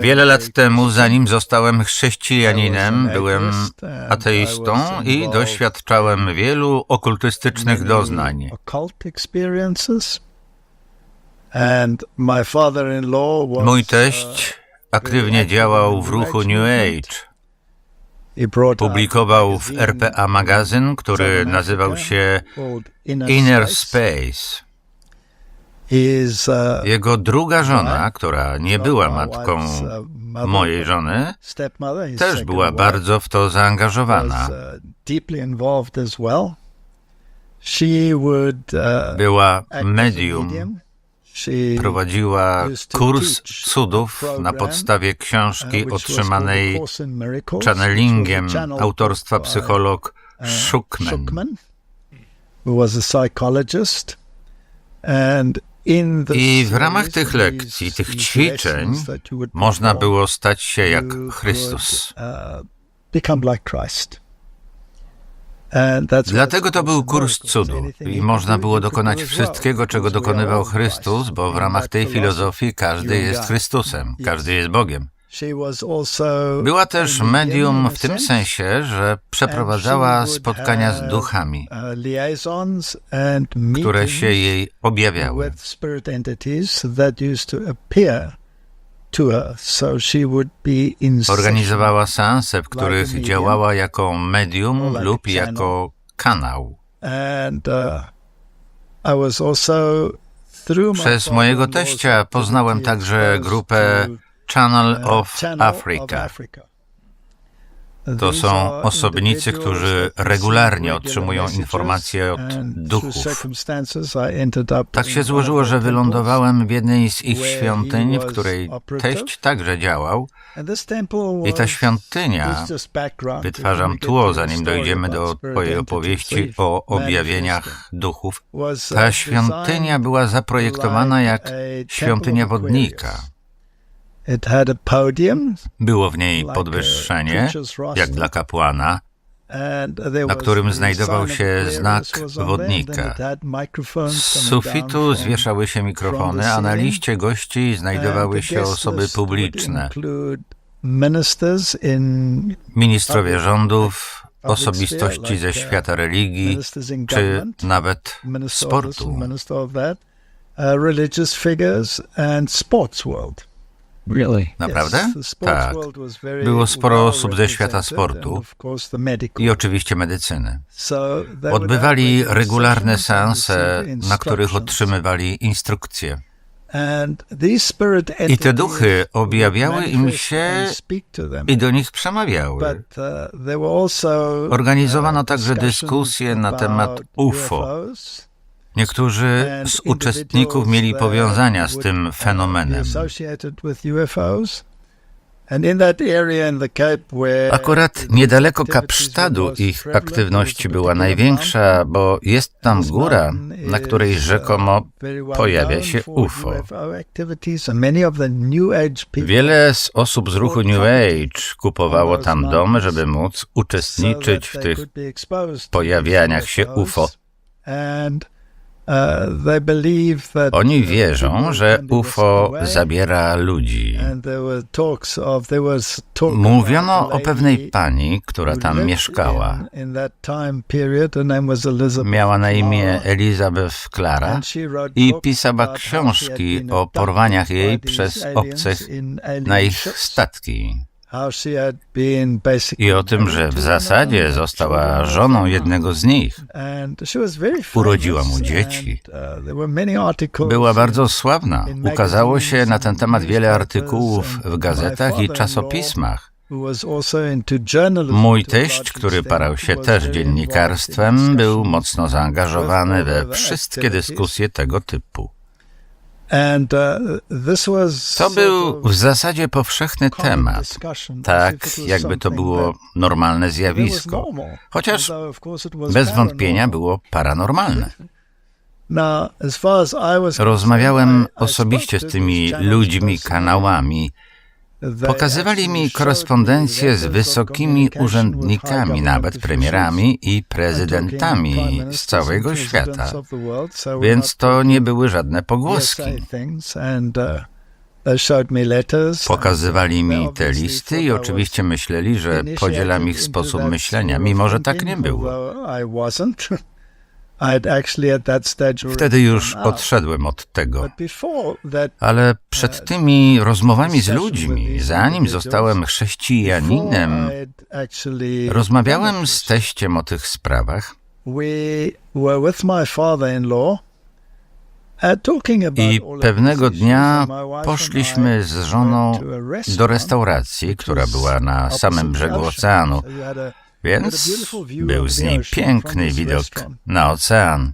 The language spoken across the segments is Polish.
Wiele lat temu, zanim zostałem chrześcijaninem, byłem ateistą i doświadczałem wielu okultystycznych doznań. Mój teść aktywnie działał w ruchu New Age. Publikował w RPA magazyn, który nazywał się Inner Space. Uh, Jego druga żona, która nie była matką uh, mother, mojej żony, też była bardzo w to zaangażowana. uh, Była medium, prowadziła kurs cudów na podstawie książki otrzymanej channelingiem autorstwa psycholog Schuckman. I w ramach tych lekcji, tych ćwiczeń można było stać się jak you Chrystus. uh, Dlatego to był kurs cudu i można było dokonać wszystkiego, czego dokonywał. Chrystus, bo w ramach tej filozofii każdy jest. Chrystusem, każdy jest Bogiem. Była też medium w tym sensie, że przeprowadzała spotkania z duchami, uh, które się jej objawiały. Organizowała seanse, w których działała jako medium lub jako kanał. Uh, Przez mojego teścia poznałem także grupę Channel uh, of Channel Africa. To są osobnicy, którzy regularnie otrzymują informacje od duchów. Tak się złożyło, że wylądowałem w jednej z ich świątyń, w której teść także działał. I ta świątynia, wytwarzam tło, zanim dojdziemy do twojej opowieści o objawieniach duchów. Was, uh, Ta świątynia była zaprojektowana jak świątynia wodnika. Było w niej podwyższenie, jak dla kapłana, na którym znajdował się znak wodnika. Z sufitu zwieszały się mikrofony, a na liście gości znajdowały się osoby publiczne, ministrowie rządów, osobistości ze uh, świata religii, czy nawet sportu. uh, religious figures and sports world. Really? Naprawdę? Tak. Było sporo osób ze świata sportu. I oczywiście medycyny. Odbywali regularne seanse, na których otrzymywali instrukcje. I te duchy objawiały im się i do nich przemawiały. Uh, Organizowano uh, także dyskusje na temat UFO. Niektórzy z uczestników mieli powiązania z tym fenomenem. Akurat niedaleko Kapsztadu ich aktywność była największa, bo jest tam góra, na której uh, rzekomo pojawia się UFO. Wiele z osób z ruchu New Age kupowało tam domy, żeby móc uczestniczyć w tych pojawianiach się. UFO. Oni wierzą, że UFO zabiera ludzi. Mówiono o pewnej pani, która tam mieszkała. Miała na imię Elizabeth Clara i pisała książki o porwaniach jej przez obcych na ich statki. I o tym, że w zasadzie została żoną jednego z nich. Urodziła mu dzieci. uh, Była bardzo sławna. Ukazało się na ten temat wiele artykułów w gazetach i czasopismach. Mój teść, który parał się też dziennikarstwem, był mocno zaangażowany we wszystkie dyskusje tego typu. To sort był w zasadzie powszechny temat, tak jakby to było normalne zjawisko, chociaż bez wątpienia było paranormalne. Rozmawiałem osobiście z to tymi ludźmi, kanałami Pokazywali mi korespondencję z wysokimi urzędnikami, nawet premierami i prezydentami z całego świata, więc to nie były żadne pogłoski. Pokazywali mi te listy i oczywiście myśleli, że podzielam ich sposób myślenia, mimo że tak nie było. Wtedy już odszedłem od tego. Ale przed tymi rozmowami z ludźmi, zanim zostałem chrześcijaninem, rozmawiałem z teściem o tych sprawach. i pewnego dnia poszliśmy z żoną do restauracji, która była na samym brzegu oceanu, więc był z niej piękny widok na ocean.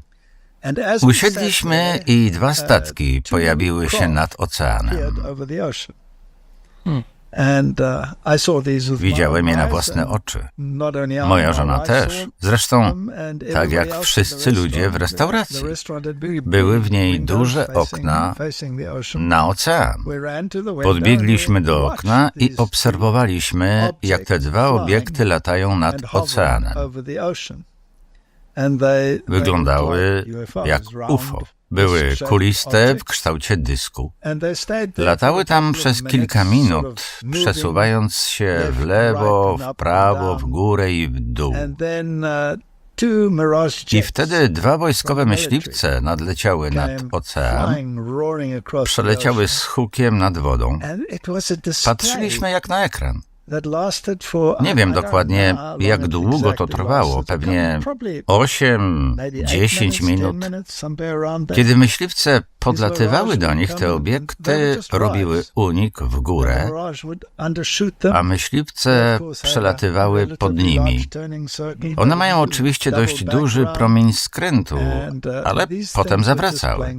Usiedliśmy i dwa statki pojawiły się nad oceanem. Widziałem je na własne oczy. Moja żona też. Zresztą, tak jak wszyscy ludzie w restauracji. Były w niej duże okna na ocean. Podbiegliśmy do okna i obserwowaliśmy, jak te dwa obiekty latają nad oceanem. Wyglądały jak UFO. Były kuliste w kształcie dysku. Latały tam przez kilka minut, przesuwając się w lewo, w prawo, w górę i w dół. I wtedy dwa wojskowe myśliwce nadleciały nad ocean, przeleciały z hukiem nad wodą. Patrzyliśmy jak na ekran. Nie wiem dokładnie, jak długo to trwało, pewnie 8-10 minut. Kiedy myśliwce podlatywały do nich, te obiekty robiły unik w górę, a myśliwce przelatywały pod nimi. One mają oczywiście dość duży promień skrętu, ale potem zawracały.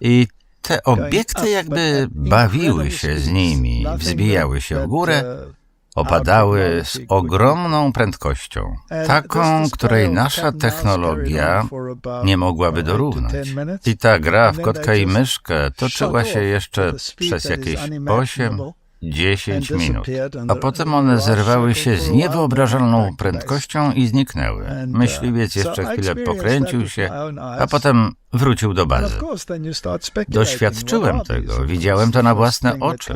I te obiekty jakby bawiły się z nimi, wzbijały się w górę, opadały z ogromną prędkością, taką, której nasza technologia nie mogłaby dorównać. I ta gra w kotka i myszkę toczyła się jeszcze przez jakieś 8, 10 minut, a potem one zerwały się z niewyobrażalną prędkością i zniknęły. Myśliwiec jeszcze chwilę pokręcił się, a potem wrócił do bazy. Doświadczyłem tego, widziałem to na własne oczy.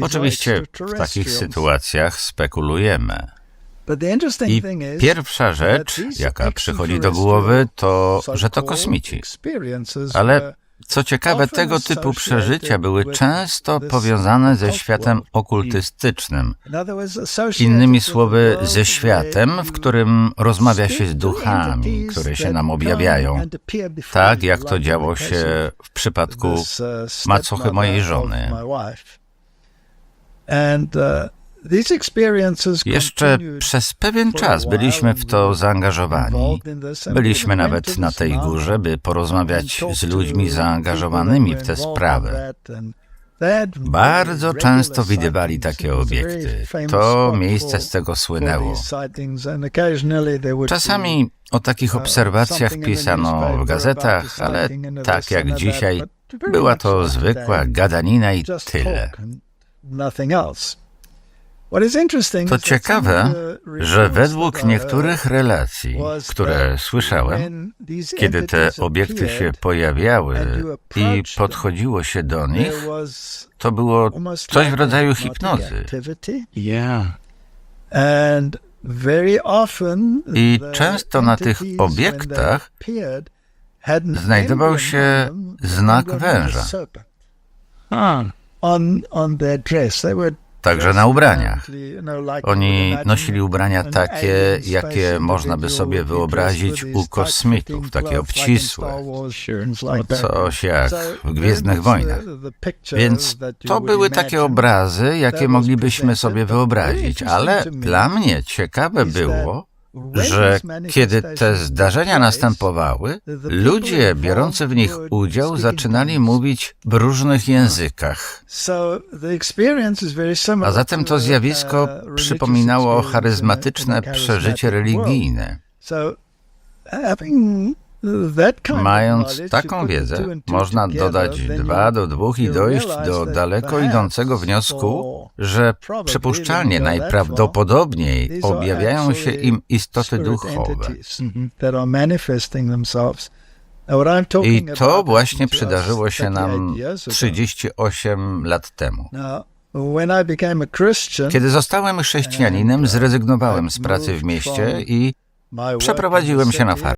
Oczywiście w takich sytuacjach spekulujemy. I pierwsza rzecz, jaka przychodzi do głowy, to, że to kosmici. Ale co ciekawe, tego typu przeżycia były często powiązane ze światem okultystycznym. Innymi słowy, ze światem, w którym rozmawia się z duchami, które się nam objawiają. Tak jak to działo się w przypadku macochy mojej żony. Jeszcze przez pewien czas byliśmy w to zaangażowani. Byliśmy nawet na tej górze, by porozmawiać z ludźmi zaangażowanymi w tę sprawę. Bardzo często widywali takie obiekty. To miejsce z tego słynęło. Czasami o takich obserwacjach pisano w gazetach, ale tak jak dzisiaj, była to zwykła gadanina i tyle. To ciekawe, że według niektórych relacji, które słyszałem, kiedy te obiekty się pojawiały i podchodziło się do nich, to było coś w rodzaju hipnozy. I często na tych obiektach znajdował się znak węża. Także na ubraniach. Oni nosili ubrania takie, jakie można by sobie wyobrazić u kosmitów, takie obcisłe, coś jak w Gwiezdnych Wojnach. Więc to były takie obrazy, jakie moglibyśmy sobie wyobrazić, ale dla mnie ciekawe było, że kiedy te zdarzenia następowały, ludzie biorący w nich udział zaczynali mówić w różnych językach. A zatem to zjawisko przypominało charyzmatyczne przeżycie religijne. Mając taką wiedzę, można dodać dwa do dwóch i dojść do daleko idącego wniosku, że przypuszczalnie najprawdopodobniej objawiają się im istoty duchowe. I to właśnie przydarzyło się nam 38 lat temu. Kiedy zostałem chrześcijaninem, zrezygnowałem z pracy w mieście i przeprowadziłem się na farmę.